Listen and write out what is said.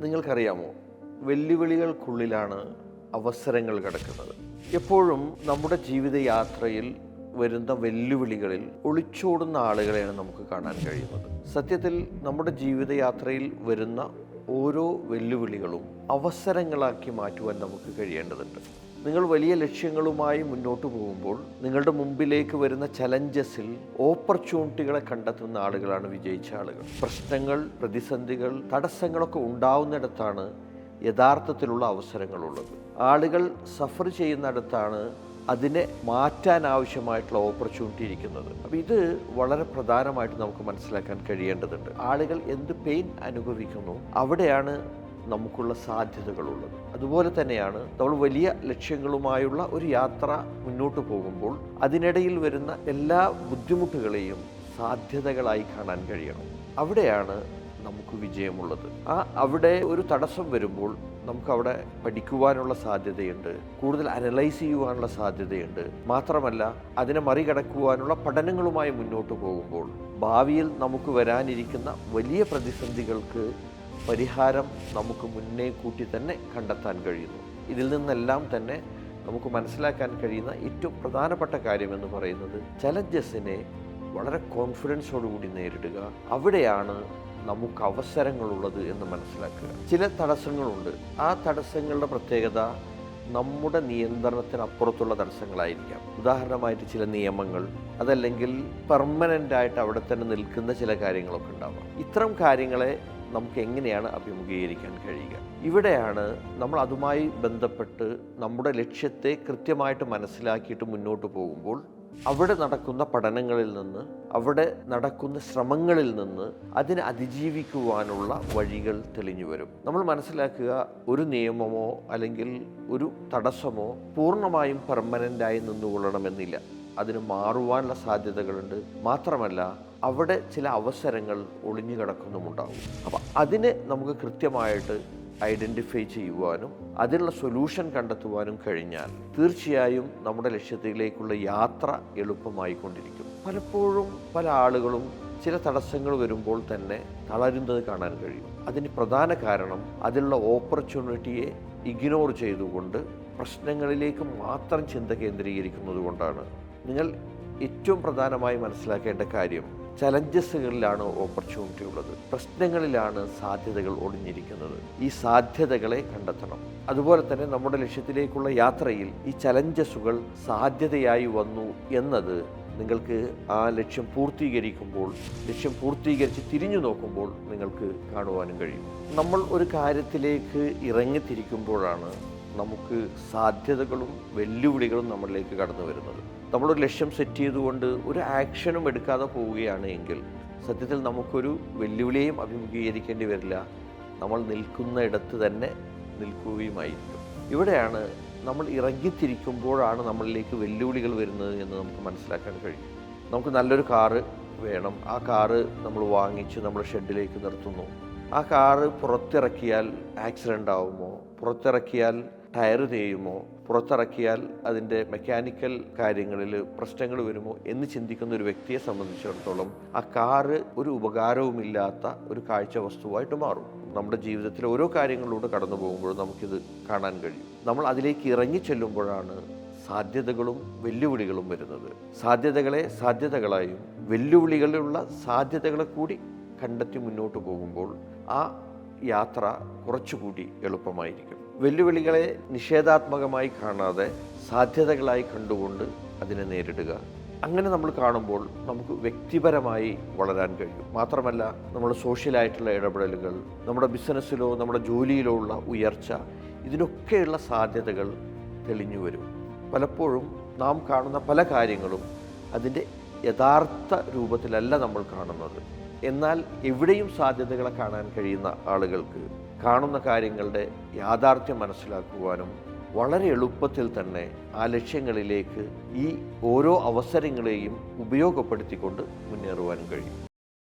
നിങ്ങൾക്കറിയാമോ? വെല്ലുവിളികൾക്കുള്ളിലാണ് അവസരങ്ങൾ കിടക്കുന്നത്. എപ്പോഴും നമ്മുടെ ജീവിതയാത്രയിൽ വരുന്ന വെല്ലുവിളികളിൽ ഒളിച്ചോടുന്ന ആളുകളെയാണ് നമുക്ക് കാണാൻ കഴിയുന്നത്. സത്യത്തിൽ നമ്മുടെ ജീവിതയാത്രയിൽ വരുന്ന ഓരോ വെല്ലുവിളികളും അവസരങ്ങളാക്കി മാറ്റുവാൻ നമുക്ക് കഴിയേണ്ടതുണ്ട്. നിങ്ങൾ വലിയ ലക്ഷ്യങ്ങളുമായി മുന്നോട്ട് പോകുമ്പോൾ നിങ്ങളുടെ മുമ്പിലേക്ക് വരുന്ന ചലഞ്ചസിൽ ഓപ്പർച്യൂണിറ്റികളെ കണ്ടെത്തുന്ന ആളുകളാണ് വിജയിച്ച ആളുകൾ. പ്രശ്നങ്ങൾ പ്രതിസന്ധികൾ തടസ്സങ്ങളൊക്കെ ഉണ്ടാവുന്നിടത്താണ് യഥാർത്ഥത്തിലുള്ള അവസരങ്ങളുള്ളത്. ആളുകൾ സഫർ ചെയ്യുന്നിടത്താണ് അതിനെ മാറ്റാൻ ആവശ്യമായിട്ടുള്ള ഓപ്പർച്യൂണിറ്റി ഇരിക്കുന്നത്. അപ്പോൾ ഇത് വളരെ പ്രധാനമായിട്ട് നമുക്ക് മനസ്സിലാക്കാൻ കഴിയേണ്ടതുണ്ട്. ആളുകൾ എന്ത് പെയിൻ അനുഭവിക്കുന്നു അവിടെയാണ് നമുക്കുള്ള സാധ്യതകളുള്ളത്. അതുപോലെ തന്നെയാണ് നമ്മൾ വലിയ ലക്ഷ്യങ്ങളുമായുള്ള ഒരു യാത്ര മുന്നോട്ട് പോകുമ്പോൾ അതിനിടയിൽ വരുന്ന എല്ലാ ബുദ്ധിമുട്ടുകളെയും സാധ്യതകളായി കാണാൻ കഴിയണം. അവിടെയാണ് നമുക്ക് വിജയമുള്ളത്. ആ അവിടെ ഒരു തടസ്സം വരുമ്പോൾ നമുക്ക് അവിടെ പഠിക്കുവാനുള്ള സാധ്യതയുണ്ട്. കൂടുതൽ അനലൈസ് ചെയ്യുവാനുള്ള സാധ്യതയുണ്ട്. മാത്രമല്ല അതിനെ മറികടക്കുവാനുള്ള പഠനങ്ങളുമായി മുന്നോട്ട് പോകുമ്പോൾ ഭാവിയിൽ നമുക്ക് വരാനിരിക്കുന്ന വലിയ പ്രതിസന്ധികൾക്ക് പരിഹാരം നമുക്ക് മുന്നേ കൂട്ടി തന്നെ കണ്ടെത്താൻ കഴിയുന്നു. ഇതിൽ നിന്നെല്ലാം തന്നെ നമുക്ക് മനസ്സിലാക്കാൻ കഴിയുന്ന ഏറ്റവും പ്രധാനപ്പെട്ട കാര്യമെന്ന് പറയുന്നത് ചലഞ്ചസിനെ വളരെ കോൺഫിഡൻസോടുകൂടി നേരിടുക. അവിടെയാണ് നമുക്ക് അവസരങ്ങളുള്ളത് എന്ന് മനസ്സിലാക്കുക. ചില തടസ്സങ്ങളുണ്ട്. ആ തടസ്സങ്ങളുടെ പ്രത്യേകത നമ്മുടെ നിയന്ത്രണത്തിനപ്പുറത്തുള്ള തടസ്സങ്ങളായിരിക്കാം. ഉദാഹരണമായിട്ട് ചില നിയമങ്ങൾ അതല്ലെങ്കിൽ പെർമനന്റ് ആയിട്ട് അവിടെ തന്നെ നിൽക്കുന്ന ചില കാര്യങ്ങളൊക്കെ ഉണ്ടാവാം. ഇത്തരം കാര്യങ്ങളെ നമുക്ക് എങ്ങനെയാണ് അഭിമുഖീകരിക്കാൻ കഴിയുക? ഇവിടെയാണ് നമ്മൾ അതുമായി ബന്ധപ്പെട്ട് നമ്മുടെ ലക്ഷ്യത്തെ കൃത്യമായിട്ട് മനസ്സിലാക്കിയിട്ട് മുന്നോട്ട് പോകുമ്പോൾ അവിടെ നടക്കുന്ന പഠനങ്ങളിൽ നിന്ന് അവിടെ നടക്കുന്ന ശ്രമങ്ങളിൽ നിന്ന് അതിനെ അതിജീവിക്കുവാനുള്ള വഴികൾ തെളിഞ്ഞു വരും. നമ്മൾ മനസ്സിലാക്കുക ഒരു നിയമമോ അല്ലെങ്കിൽ ഒരു തടസ്സമോ പൂർണമായും പെർമനന്റായി നിന്നുകൊള്ളണമെന്നില്ല. അതിന് മാറുവാനുള്ള സാധ്യതകളുണ്ട്. മാത്രമല്ല അവിടെ ചില അവസരങ്ങൾ ഒളിഞ്ഞു കിടക്കുന്നുമുണ്ടാകും അപ്പം അതിനെ നമുക്ക് കൃത്യമായിട്ട് ഐഡന്റിഫൈ ചെയ്യുവാനും അതിനുള്ള സൊല്യൂഷൻ കണ്ടെത്തുവാനും കഴിഞ്ഞാൽ തീർച്ചയായും നമ്മുടെ ലക്ഷ്യത്തിലേക്കുള്ള യാത്ര എളുപ്പമായിക്കൊണ്ടിരിക്കും. പലപ്പോഴും പല ആളുകളും ചില തടസ്സങ്ങൾ വരുമ്പോൾ തന്നെ തളരുന്നത് കാണാൻ കഴിയും. അതിന് പ്രധാന കാരണം അതിനുള്ള ഓപ്പർച്യൂണിറ്റിയെ ഇഗ്നോർ ചെയ്തുകൊണ്ട് പ്രശ്നങ്ങളിലേക്ക് മാത്രം ചിന്ത കേന്ദ്രീകരിക്കുന്നത് കൊണ്ടാണ് നിങ്ങൾ ഏറ്റവും പ്രധാനമായി മനസ്സിലാക്കേണ്ട കാര്യം ചലഞ്ചസുകളിലാണ് ഓപ്പർച്യൂണിറ്റി ഉള്ളത്. പ്രശ്നങ്ങളിലാണ് സാധ്യതകൾ ഒളിഞ്ഞിരിക്കുന്നത് ഈ സാധ്യതകളെ കണ്ടെത്തണം. അതുപോലെ തന്നെ നമ്മുടെ ലക്ഷ്യത്തിലേക്കുള്ള യാത്രയിൽ ഈ ചലഞ്ചസുകൾ സാധ്യതയായി വന്നു എന്നത് നിങ്ങൾക്ക് ആ ലക്ഷ്യം പൂർത്തീകരിക്കുമ്പോൾ ലക്ഷ്യം പൂർത്തീകരിച്ച് തിരിഞ്ഞു നോക്കുമ്പോൾ നിങ്ങൾക്ക് കാണുവാനും കഴിയും. നമ്മൾ ഒരു കാര്യത്തിലേക്ക് ഇറങ്ങിത്തിരിക്കുമ്പോഴാണ് നമുക്ക് സാധ്യതകളും വെല്ലുവിളികളും നമ്മളിലേക്ക് കടന്നു വരുന്നത്. നമ്മളൊരു ലക്ഷ്യം സെറ്റ് ചെയ്തുകൊണ്ട് ഒരു ആക്ഷനും എടുക്കാതെ പോവുകയാണ് എങ്കിൽ സത്യത്തിൽ നമുക്കൊരു വെല്ലുവിളിയെയും അഭിമുഖീകരിക്കേണ്ടി വരില്ല. നമ്മൾ നിൽക്കുന്ന ഇടത്ത് തന്നെ നിൽക്കുകയുമായിരിക്കും. ഇവിടെയാണ് നമ്മൾ ഇറങ്ങിത്തിരിക്കുമ്പോഴാണ് നമ്മളിലേക്ക് വെല്ലുവിളികൾ വരുന്നത് എന്ന് നമുക്ക് മനസ്സിലാക്കാൻ കഴിയും. നമുക്ക് നല്ലൊരു കാറ് വേണം. ആ കാറ് നമ്മൾ വാങ്ങിച്ച് നമ്മൾ ഷെഡിലേക്ക് നിർത്തുന്നു. ആ കാറ് പുറത്തിറക്കിയാൽ ആക്സിഡന്റ് ആവുമോ? പുറത്തിറക്കിയാൽ ടയർ തേയുമോ പുറത്തിറക്കിയാൽ അതിന്റെ മെക്കാനിക്കൽ കാര്യങ്ങളിൽ പ്രശ്നങ്ങൾ വരുമോ എന്ന് ചിന്തിക്കുന്ന ഒരു വ്യക്തിയെ സംബന്ധിച്ചിടത്തോളം ആ കാറ് ഒരു ഉപകാരവുമില്ലാത്ത ഒരു കാഴ്ച വസ്തുവായിട്ട് മാറും. നമ്മുടെ ജീവിതത്തിലെ ഓരോ കാര്യങ്ങളിലൂടെ കടന്നു പോകുമ്പോഴും നമുക്കിത് കാണാൻ കഴിയും. നമ്മൾ അതിലേക്ക് ഇറങ്ങി ചെല്ലുമ്പോഴാണ് സാധ്യതകളും വെല്ലുവിളികളും വരുന്നത്. സാധ്യതകളെ സാധ്യതകളായും വെല്ലുവിളികളിലുള്ള സാധ്യതകളെ കൂടി കണ്ടെത്തി മുന്നോട്ട് പോകുമ്പോൾ ആ യാത്ര കുറച്ചുകൂടി എളുപ്പമായിരിക്കും. വെല്ലുവിളികളെ നിഷേധാത്മകമായി കാണാതെ സാധ്യതകളായി കണ്ടുകൊണ്ട് അതിനെ നേരിടുക. അങ്ങനെ നമ്മൾ കാണുമ്പോൾ നമുക്ക് വ്യക്തിപരമായി വളരാൻ കഴിയും. മാത്രമല്ല നമ്മുടെ സോഷ്യലായിട്ടുള്ള ഇടപെടലുകൾ നമ്മുടെ ബിസിനസ്സിലോ നമ്മുടെ ജോലിയിലോ ഉള്ള ഉയർച്ച ഇതിനൊക്കെയുള്ള സാധ്യതകൾ തെളിഞ്ഞു വരും. പലപ്പോഴും നാം കാണുന്ന പല കാര്യങ്ങളും അതിന്റെ യഥാർത്ഥ രൂപത്തിലല്ല നമ്മൾ കാണുന്നത്. എന്നാൽ എവിടെയും സാധ്യതകളെ കാണാൻ കഴിയുന്ന ആളുകൾക്ക് കാണുന്ന കാര്യങ്ങളുടെ യാഥാർത്ഥ്യം മനസ്സിലാക്കുവാനും വളരെ എളുപ്പത്തിൽ തന്നെ ആ ലക്ഷ്യങ്ങളിലേക്ക് ഈ ഓരോ അവസരങ്ങളെയും ഉപയോഗപ്പെടുത്തിക്കൊണ്ട് മുന്നേറുവാനും കഴിയും.